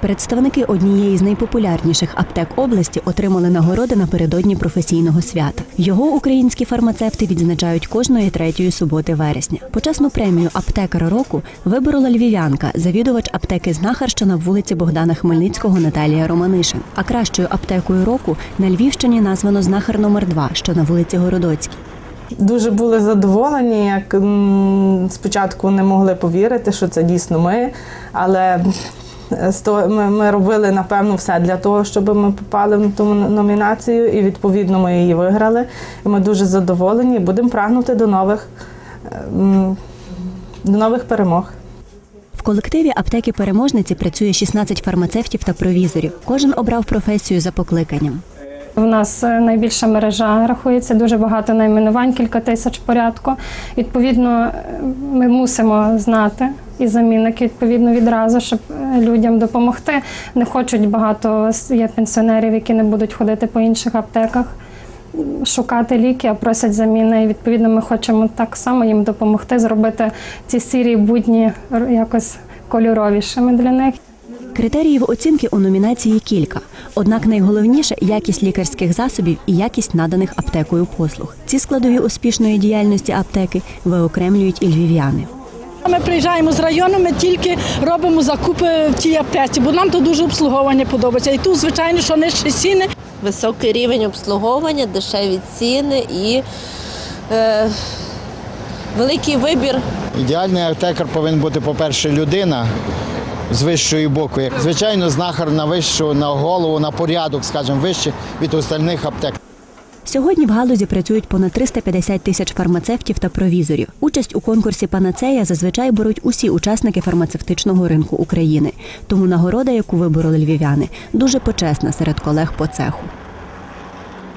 Представники однієї з найпопулярніших аптек області отримали нагороди напередодні професійного свята. Його українські фармацевти відзначають кожної третьої суботи вересня. Почесну премію аптекара року виборола львів'янка, завідувач аптеки Знахарщина в вулиці Богдана Хмельницького Наталія Романишин. А кращою аптекою року на Львівщині названо знахар номер 2 що на вулиці Городоцькій. Дуже були задоволені, як спочатку не могли повірити, що це дійсно ми, але ми, ми робили напевно все для того, щоб ми попали в ту номінацію, і відповідно ми її виграли. І ми дуже задоволені. і Будемо прагнути до нових, ем, до нових перемог. В колективі аптеки переможниці працює 16 фармацевтів та провізорів. Кожен обрав професію за покликанням. У нас е, найбільша мережа рахується, дуже багато найменувань, кілька тисяч порядку. Відповідно, е, ми мусимо знати і замінники відповідно відразу, щоб е, людям допомогти. Не хочуть багато є пенсіонерів, які не будуть ходити по інших аптеках. Шукати ліки, а просять заміни. І відповідно ми хочемо так само їм допомогти зробити ці сірі будні якось кольоровішими для них. Критеріїв оцінки у номінації кілька. Однак найголовніше якість лікарських засобів і якість наданих аптекою послуг. Ці складові успішної діяльності аптеки виокремлюють і львів'яни. Ми приїжджаємо з району, ми тільки робимо закупи в тій аптеці, бо нам тут дуже обслуговування подобається. І тут, звичайно, що нижчі ціни. високий рівень обслуговування, дешеві ціни і е, великий вибір Ідеальний аптекар повинен бути, по-перше, людина з вищої боку. Звичайно, знахар на вищу, на голову, на порядок, скажімо, вище від остальних аптек. Сьогодні в галузі працюють понад 350 тисяч фармацевтів та провізорів. Участь у конкурсі Панацея зазвичай беруть усі учасники фармацевтичного ринку України. Тому нагорода, яку вибороли львів'яни, дуже почесна серед колег по цеху.